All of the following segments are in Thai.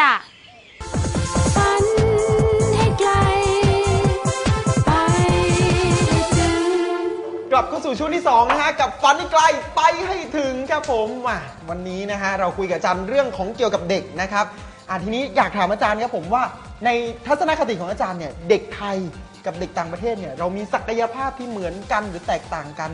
อะฝันให้ไกลไปให้ถึง กลับเข้าสู่ช่วงที่2นะฮะกับฟันที่ไกลไปให้ถึงครับผมวันนี้นะฮะเราคุยกับอาจารย์เรื่องของเกี่ยวกับเด็กนะครับอะทีนี้อยากถามอาจารย์ครับผมว่า ในทัศนคติของอาจารย์เนี่ยเด็กไทยกับเด็กต่างประเทศเนี่ยเรามีศักยภาพที่เหมือนกันหรือแตกต่างกัน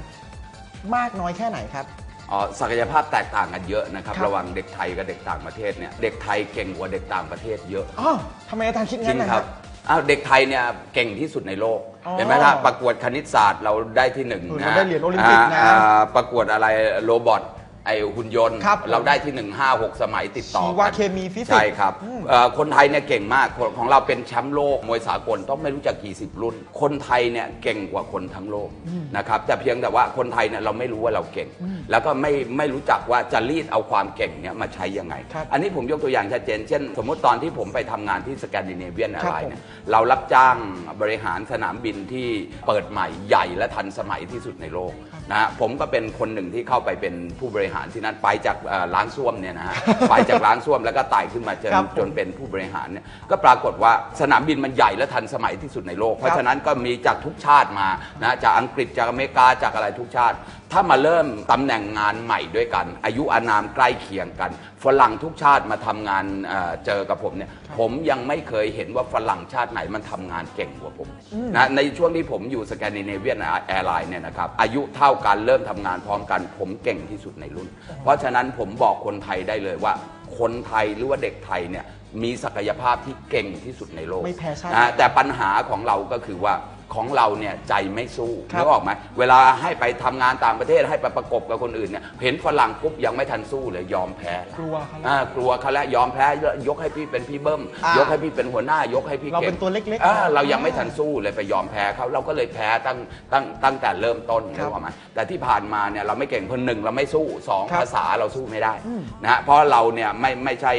มากน้อยแค่ไหนครับ อ๋อศักยภาพแตกต่างกันเยอะนะครับ ครับ ระหว่างเด็กไทยกับเด็กต่างประเทศเนี่ยเด็กไทยเก่งกว่าเด็กต่างประเทศเยอะ อ๋อทำไมอาจารย์คิดจงั้รินงนะคครัรับ บอ้าวเด็กไทยเนี่ยเก่งที่สุดในโลก อ๋อเห็นไหมครับประกวดคณิตศาสตร์เราได้ที่หนึ่งเออนะเราได้เหรียญโอลิมปิกนะอ่าอ่าประกวดอะไรโรบอท ไอหุ่นยนต์ ครับเราได้ที่หนึ่งห้าหกสมัยติดต่อชีกันวเคมีฟิสิกส์ใช่ครับอืม เอ่อคนไทยเนี่ยเก่งมากคนของเราเป็นแชมป์โลกมวยสากลต้องไม่รู้จักกี่สิบรุ่น คนไทยเนี่ยเก่งกว่าคนทั้งโลกนะครับแต่เพียงแต่ว่าคนไทยเนี่ยเราไม่รู้ว่าเราเก่ง แล้วก็ไม่ไม่รู้จักว่าจะรีดเอาความเก่งเนี่ยมาใช้ยังไง ครับอันนี้ผมยกตัวอย่างชัดเจน เช่น สมมติตอนที่ผมไปทำงานที่สแกนดิเนเวียนอะครับไรผม เนี่ย เรารับจ้างบริหารสนามบินที่เปิดใหม่ใหญ่และทันสมัยที่สุดในโลกนะฮะผมก็เป็นคนหนึ่งที่เข้าไปเป็นผู้บริหารที่นั่นไปจากเอ่อล้างส้วมเนี่ยนะฮะ ไปจากล้างส้วมแล้วก็ไต่ขึ้นมาจนครับผมจนเป็นผู้บริหารเนี่ยก็ปรากฏว่าสนามบินมันใหญ่และทันสมัยที่สุดในโลก เพราะฉะนั้นก็มีจากทุกชาติมานะจากอังกฤษจากอเมริกาจากอะไรทุกชาติ ถ้ามาเริ่มตำแหน่งงานใหม่ด้วยกัน อายุอานามใกล้เคียงกัน ฝรั่งทุกชาติมาทำงานเอ่อเจอกับผมเนี่ยผมยังไม่เคยเห็นว่าฝรั่งชาติไหนมันทำงานเก่งกว่าผมนะในช่วงที่ผมอยู่สแกนดิเนเวียนแอร์ไลน์เนี่ยนะครับอายุเท่ากันเริ่มทำงานพร้อมกัน ผมเก่งที่สุดในรุ่น เพราะฉะนั้นผมบอกคนไทยได้เลยว่า คนไทยหรือว่าเด็กไทยเนี่ยมีศักยภาพที่เก่งที่สุดในโลกไม่แพ้ชาติ นะแต่ปัญหาของเราก็คือว่า ของเราเนี่ยใจไม่สู้ครับนึกออกไหมเวลาให้ไปทำงานต่างประเทศให้ไปประกบกับคนอื่นเนี่ยเห็นฝรั่งปุ๊บยังไม่ทันสู้เลยยอมแพ้แล้วกลัวเขาแล้วอ่ากลัวเขาแล้วยอมแพ้ยกให้พี่เป็นพี่เบิ้มอ่ายยกให้พี่เป็นหัวหน้ายกให้พี่เราก่งเป็นตัวเล็กๆอ่านะเรายังไม่ทันสู้เลยไปยอมแพ้เขาเราก็เลยแพ้ตั้งตั้งตั้งแต่เริ่มต้นครันึบ กออกไหมแต่ที่ผ่านมาเนี่ยเราไม่เก่งคนหนึ่งเราไม่สู้สองครับ ภาษาเราสู้ไม่ได้นะฮะเพราะเราเนี่ยไม่ไม่ใช่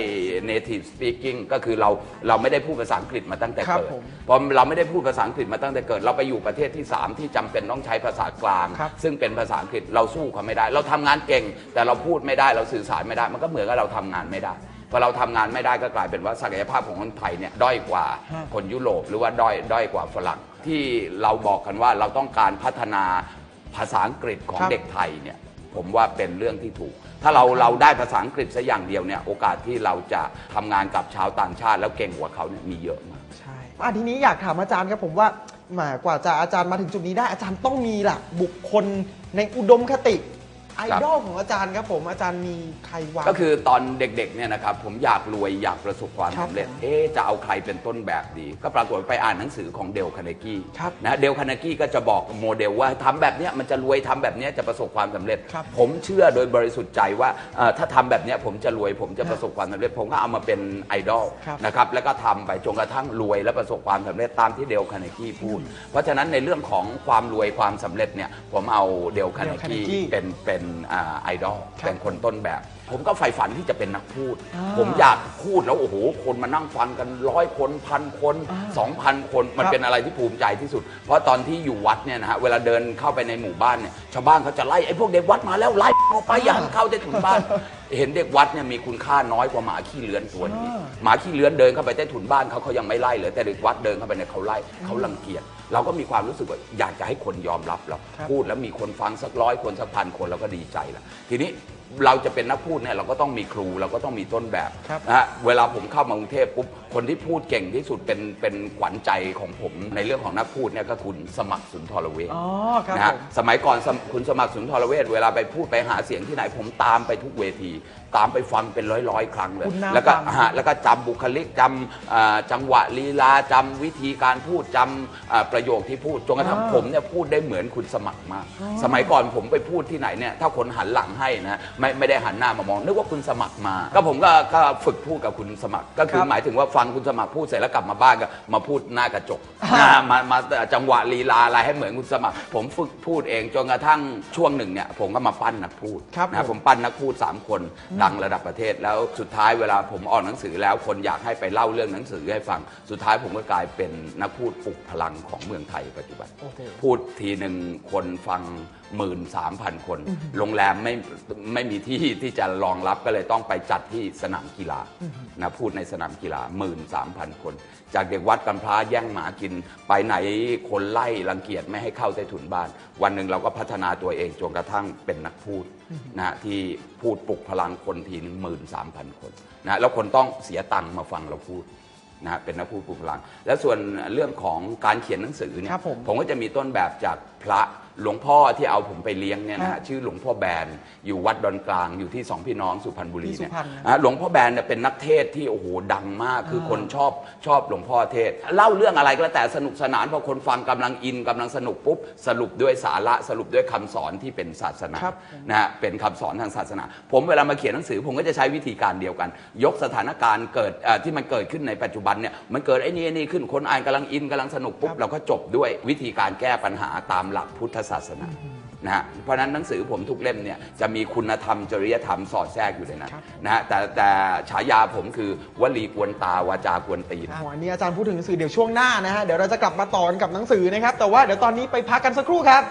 native speaking ก็คือเราเราไม่ได้พูดภาษาอังกฤษมาตั้งแต่ครับเกิดผมพอเราไม่ได้พูดภาษาอังกฤษมาตั้งแต่เกิดเราไปอยู่ประเทศที่ 3 ที่จำเป็นต้องใช้ภาษากลาง ครับ ซึ่งเป็นภาษาอังกฤษเราสู้เขาไม่ได้ เราทำงานเก่ง แต่เราพูดไม่ได้เราสื่อสารไม่ได้ มันก็เหมือนกับเราทำงานไม่ได้พอเราทำงานไม่ได้ก็กลายเป็นว่าศักยภาพของคนไทยเนี่ยด้อยกว่าฮะคนยุโรปหรือว่าด้อยด้อยกว่าฝรั่งที่เราบอกกันว่าเราต้องการพัฒนาภาษาอังกฤษของครับ เด็กไทยเนี่ยผมว่าเป็นเรื่องที่ถูก ถ้าเราเราได้ภาษาอังกฤษสักอย่างเดียวเนี่ยโอกาสที่เราจะทำงานกับชาวต่างชาติแล้วเก่งกว่าเขาเนี่ยมีเยอะมาก ใช่อะทีนี้อยากถามอาจารย์ครับผมว่า แหมกว่าจะอาจารย์มาถึงจุดนี้ได้อาจารย์ต้องมีล่ะบุคคลในอุดมคติ ไอดอลของอาจารย์ครับผมอาจารย์มีใครวาง ก็คือตอนเด็กๆเนี่ยนะครับผมอยากรวยอยากประสบความครับสำเร็จผมเอ๊ะจะเอาใครเป็นต้นแบบดี ก็ปรากฏว่าไปอ่านหนังสือของเดลคาเนกี้ครับนะเดลคาเนกี้ก็จะบอกโมเดลว่าทำแบบเนี้ยมันจะรวยทำแบบเนี้ยจะประสบความสำเร็จ ครับผมเชื่อโดยบริสุทธิ์ใจว่าเอ่อถ้าทำแบบเนี้ยผมจะรวยผมจะประสบความสำเร็จ ผมก็เอามาเป็นไอดอลครับนะครับแล้วก็ทำไปจนกระทั่งรวยและประสบความสำเร็จตามที่เดลคาเนกี้พูด เพราะฉะนั้นในเรื่องของความรวยความสำเร็จเนี่ยผมเอาเดลคาเนกี้ Carnegie เป็นเป็นอ่าไอดอลครับเป็นคนต้นแบบ ผมก็ใฝ่ฝันที่จะเป็นนักพูดอ่าผมอยากพูดแล้วโอ้โห คนมานั่งฟังกันร้อยคนพันคนสองพันคนมันครับเป็นอะไรที่ภูมิใจที่สุด เพราะตอนที่อยู่วัดเนี่ยนะฮะเวลาเดินเข้าไปในหมู่บ้านเนี่ยชาวบ้านเขาจะไล่ไอ้พวกเด็กวัดมาแล้วไล่ออกไปอย่าให้เข้าได้ถุนบ้าน เห็นเด็กวัดเนี่ยมีคุณค่าน้อยกว่าหมาขี้เลื้อนตัวนี้อ่าหมาขี้เลื้อนเดินเข้าไปใต้ถุนบ้านเขาเขายังไม่ไล่เลยแต่เด็กวัดเดินเข้าไปเนี่ยเขาไล่เขารังเกียจเราก็มีความรู้สึกว่าอยากจะให้คนยอมรับเราครับพูดแล้วมีคนฟังสักร้อยคนสักพันคนเราก็ดีใจละทีนี้เราจะเป็นนักพูดเนี่ยเราก็ต้องมีครูเราก็ต้องมีต้นแบบครับ นะฮะเวลาผมเข้ามากรุงเทพปุ๊บคนที่พูดเก่งที่สุดเป็นเป็นขวัญใจของผมในเรื่องของนักพูดเนี่ยก็คุณสมัครสุนทรเวช อ๋อครับนะผฮะม สมัยก่อนสมคุณสมัครสุนทรเวชเวลาไปพูดไปหาเสียงที่ไหนผมตามไปทุกเวที ตามไปฟังเป็นร้อยร้อยๆครั้งเลย คุณน่าแล้วก็ฟัง ฮะแล้วก็จำบุคลิกจำเอ่อจังหวะลีลาจำวิธีการพูดจำเอ่อประโยคที่พูดจนกระทั่งอ่าผมเนี่ยพูดได้เหมือนคุณสมัครมาก สมัยก่อนผมไปพูดที่ไหนเนี่ยถ้าคนหันหลังให้นะไม่ไม่ได้หันหน้ามามองนึกว่าคุณสมัครมา ก็ผมก็ก็ฝึกพูดกับคุณสมัคร ก็คือครับหมายถึงว่าฟังคุณสมัครพูดเสร็จแล้วกลับมาบ้านก็มาพูดหน้ากระจกนะมามาจังหวะลีลาอะไรให้เหมือนคุณสมัคร ผมฝึกพูดเองจนกระทั่งช่วงหนึ่งเนี่ยผมก็มาปั้นนักพูดครับนะผม ผมปั้นนักพูด 3 คนดังระดับประเทศแล้วสุดท้ายเวลาผมออกหนังสือแล้วคนอยากให้ไปเล่าเรื่องหนังสือให้ฟัง สุดท้ายผมก็กลายเป็นนักพูดปลุกพลังของเมืองไทยปัจจุบัน โอ้โหพูดทีหนึ่งคนฟัง 13,000 คน โรงแรมไม่ไม่มีที่ที่จะรองรับก็เลยต้องไปจัดที่สนามกีฬานะพูดในสนามกีฬา 13,000 คน จากเด็กวัดกำพร้าแย่งหมากิน ไปไหนคนไล่รังเกียจไม่ให้เข้าใต้ถุนบ้าน วันหนึ่งเราก็พัฒนาตัวเองจนกระทั่งเป็นนักพูดนะฮะที่พูดปลุกพลังคนทีหนึ่งหมื่นสามพันคนนะแล้วคนต้องเสียตังค์มาฟังเราพูดนะฮะเป็นนักพูดปลุกพลัง แล้วส่วนเรื่องของการเขียนหนังสือเนี่ยครับผมผมก็จะมีต้นแบบจากพระ หลวงพ่อที่เอาผมไปเลี้ยงเนี่ยนะครัฮะบชื่อหลวงพ่อแบนอยู่วัดดอนกลางอยู่ที่สองพี่น้องสุพรรณบุรีที่สุเนี่ยพรรณนะอะหลวงพ่อแบนเนี่ยเป็นนักเทศน์ที่โอ้โหดังมาก คือคนชอบชอบหลวงพ่อเทศน์เล่าเรื่องอะไรก็แล้วแต่สนุกสนานพอคนฟังกำลังอินกำลังสนุกปุ๊บสรุปด้วยสาระสรุปด้วยคำสอนที่เป็นศาสนาครับนะฮะเป็นคำสอนทางศาสนา ผมเวลามาเขียนหนังสือผมก็จะใช้วิธีการเดียวกัน ยกสถานการณ์เกิดเอ่อที่มันเกิดขึ้นในปัจจุบันเนี่ยมันเกิดไอ้นี่ไอ้นี่ขึ้นคนอ่านกำลังอินกำลังสนุกปุ๊บเราก็จบด้วยวิธีการแก้ปัญหาตามหลักพุทธศาสนานะฮะเพราะฉะนั้นหนังสือผมทุกเล่มเนี่ยจะมีคุณธรรมจริยธรรมสอดแทรกอยู่ในนั้นครับนะฮะแต่แต่ฉายาผมคือวลีกวนตาวาจากวนตีนอ๋ออันนี้อาจารย์พูดถึงหนังสือเดี๋ยวช่วงหน้านะฮะเดี๋ยวเราจะกลับมาต่อกันกับหนังสือนะครับแต่ว่าเดี๋ยวตอนนี้ไปพักกันสักครู่ครับ